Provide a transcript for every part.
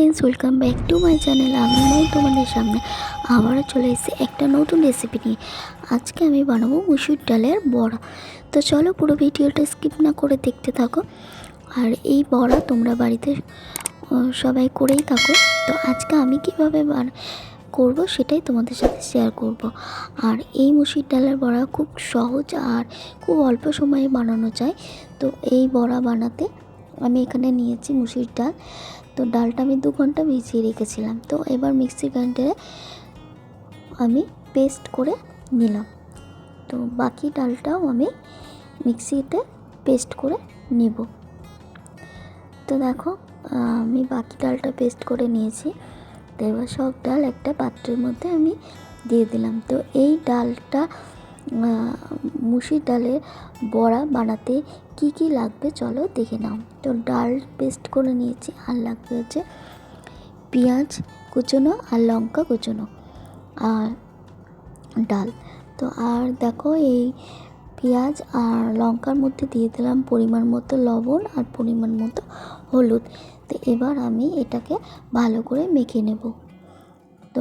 Friends welcome back to my channel আমি তোমাদের সামনে আবারও চলে এসেছি একটা নতুন রেসিপি নিয়ে। আজকে আমি বানাবো মুসুর ডালের বড়া। তো চলো পুরো ভিডিওটা স্কিপ না করে দেখতে থাকো। আর এই বড়া তোমরা বাড়িতে সবাই করেই থাকো। তো আজকে আমি কীভাবে করব সেটাই তোমাদের সাথে শেয়ার করব। আর এই মুসুর ডালের বড়া খুব সহজ আর খুব অল্প সময়ে বানানো যায়। তো এই বড়া বানাতে আমি এখানে নিয়েছি মুসুর ডাল। তো ডালটা আমি দু ঘণ্টা ভিজিয়ে রেখেছিলাম। তো এবার মিক্সি গ্রাইন্ডারে আমি পেস্ট করে নিলাম। তো বাকি ডালটাও আমি মিক্সিতে পেস্ট করে নেব। তো দেখো আমি বাকি ডালটা পেস্ট করে নিয়েছি। তো এবার সব ডাল একটা পাত্রের মধ্যে আমি দিয়ে দিলাম। তো এই ডালটা মুসুর ডালের বড়া বানাতে কি কি লাগবে চলো দেখে নাও। তো ডাল পেস্ট করে নিয়েছি, আর লাগবে হচ্ছে পেঁয়াজ কুচোনো আর লঙ্কা কুচোনো আর ডাল। তো আর দেখো এই পেঁয়াজ আর লঙ্কার মধ্যে দিয়ে দিলাম পরিমাণ মতো লবণ আর পরিমাণ মতো হলুদ। তো এবার আমি এটাকে ভালো করে মেখে নেব। তো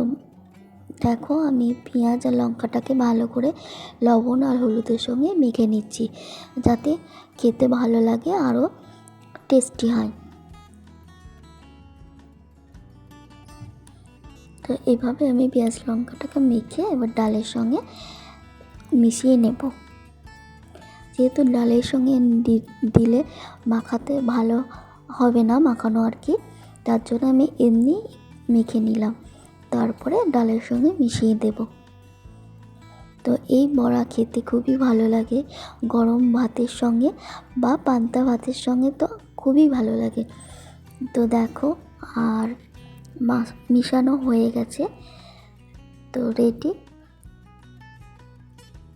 দেখো, আমি পেঁয়াজ আর লঙ্কাটাকে ভালো করে লবণ আর হলুদের সঙ্গে মেখে নিচ্ছি, যাতে খেতে ভালো লাগে আরও টেস্টি হয়। তো এভাবে আমি পেঁয়াজ, লঙ্কাটাকে মেখে এবার ডালের সঙ্গে মিশিয়ে নেব। যেহেতু ডালের সঙ্গে দিলে মাখাতে ভালো হবে না মাখানো আর কি, তার জন্য আমি এমনি মেখে নিলাম। তারপরে ডালের সঙ্গে মিশিয়ে দেব। তো এই বড়া খেতে খুবই ভালো লাগে। গরম ভাতের সঙ্গে বা পান্তা ভাতের সঙ্গে তো খুবই ভালো লাগে। তো দেখো, আর মিশানো হয়ে গেছে। তো রেডি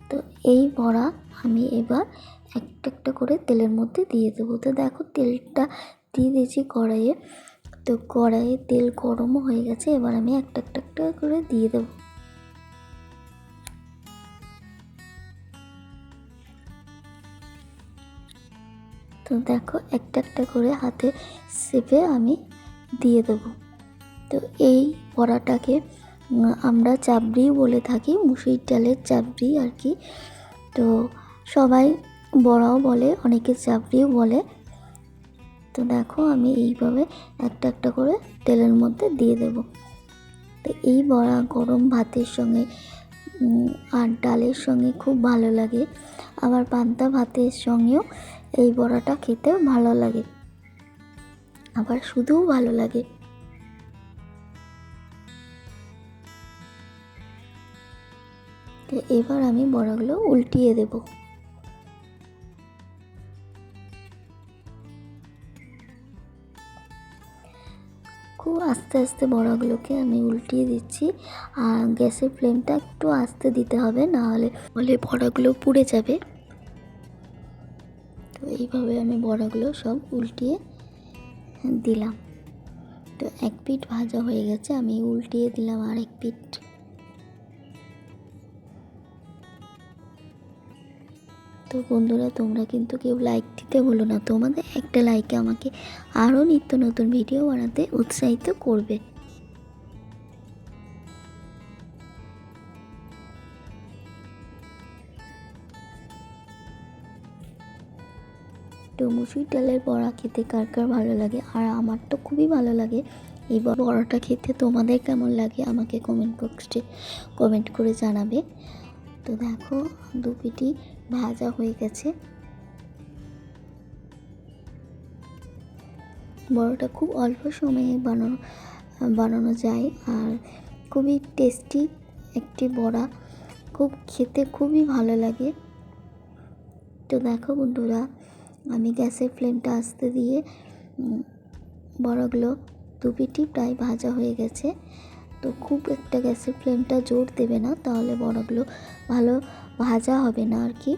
তো এই বড়া আমি এবার একটা একটা করে তেলের মধ্যে দিয়ে দেবো। তো দেখো তেলটা দিয়ে দিয়েছি কড়াইয়ে। তো কড়াইয়ে তেল গরমও হয়ে গেছে, এবার আমি একটা একটা একটা করে দিয়ে দেবো। তো দেখো, একটা একটা করে হাতে চেপে আমি দিয়ে দেবো। তো এই বড়াটাকে আমরা চাবড়ি বলে থাকি মুসুর ডালের চাবড়ি আর কি। তো সবাই বড়াও বলে, অনেকে চাবড়িও বলে। তো দেখো আমি এইভাবে একটা একটা করে তেলের মধ্যে দিয়ে দেব। তো এই বড়া গরম ভাতের সঙ্গে আর ডালের সঙ্গে খুব ভালো লাগে। আবার পান্তা ভাতের সঙ্গেও এই বড়াটা খেতে ভালো লাগে। আবার শুধুও ভালো লাগে। তো এবার আমি বড়াগুলো উল্টিয়ে দেব। আস্তে আস্তে বড়াগুলোকে আমি উল্টিয়ে দিচ্ছি। আর গ্যাসের ফ্লেমটা একটু আস্তে দিতে হবে না হলে হলে বড়াগুলো পুড়ে যাবে। তো এইভাবে আমি বড়াগুলো সব উল্টিয়ে দিলাম। তো এক পিঠ ভাজা হয়ে গেছে, আমি উল্টিয়ে দিলাম আর এক পিঠ। তো বন্ধুরা, তোমরা কিন্তু কেউ লাইক দিতে বলো না। তোমাদের একটা লাইকে আমাকে আরও নিত্য নতুন ভিডিও বানাতে উৎসাহিত করবে। তো মুসুর ডালের বড়া খেতে কার কার ভালো লাগে? আর আমার তো খুবই ভালো লাগে। ব- বড়াটা খেতে তোমাদের কেমন লাগে আমাকে কমেন্ট বক্সে কমেন্ট করে জানাবে। তো দেখো, দু পিটি ভাজা হয়ে গেছে। বড়াটা খুব অল্প সময়ে বানানো বানানো যায় আর খুবই টেস্টি একটি বড়া। খুব খেতে খুবই ভালো লাগে। তো দেখো বন্ধুরা, আমি গ্যাসের ফ্লেমটা আস্তে দিয়ে বড়গুলো বড়াগুলো দু পিটি প্রায় ভাজা হয়ে গেছে। তো খুব একটা গ্যাসের ফ্লেমটা জোর দেবে না, তাহলে বড়াগুলো ভালো ভাজা হবে না আর কি।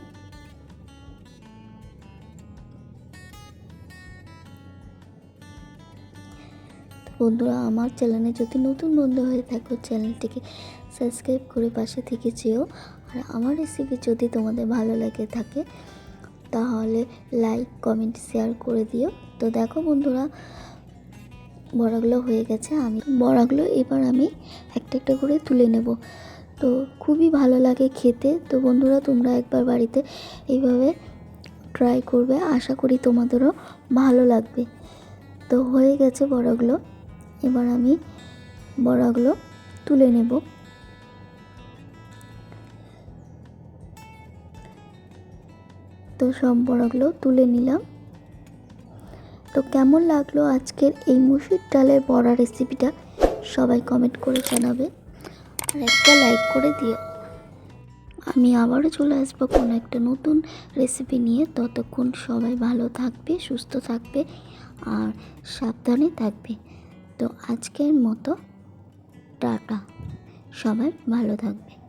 বন্ধুরা, আমার চ্যানেলে যদি নতুন বন্ধু হয়ে থাকো, চ্যানেলটিকে সাবস্ক্রাইব করে পাশে থেকে যেও। আর আমার রেসিপি যদি তোমাদের ভালো লাগে থাকে, তাহলে লাইক কমেন্ট শেয়ার করে দিও। তো দেখো বন্ধুরা বড়াগুলো হয়ে গেছে, আমি বড়াগুলো এবার আমি একটা একটা করে তুলে নেব। তো খুবই ভালো লাগে খেতে। তো বন্ধুরা, তোমরা একবার বাড়িতে এইভাবে ট্রাই করবে। আশা করি তোমাদেরও ভালো লাগবে। তো হয়ে গেছে বড়াগুলো। এবার আমি বড়াগুলো তুলে নেব। তো সব বড়াগুলো তুলে নিলাম। তো কেমন লাগল আজকের এই মুসুর ডালের বড়া রেসিপিটা সবাই কমেন্ট করে জানাবে। আর একটা লাইক করে দিও। আমি আবারও চলে আসব কোনো একটা নতুন রেসিপি নিয়ে। ততক্ষণ সবাই ভালো থাকবে, সুস্থ থাকবে আর সাবধানে থাকবে। তো আজকের মতো, টাটা। সবাই ভালো থাকবে।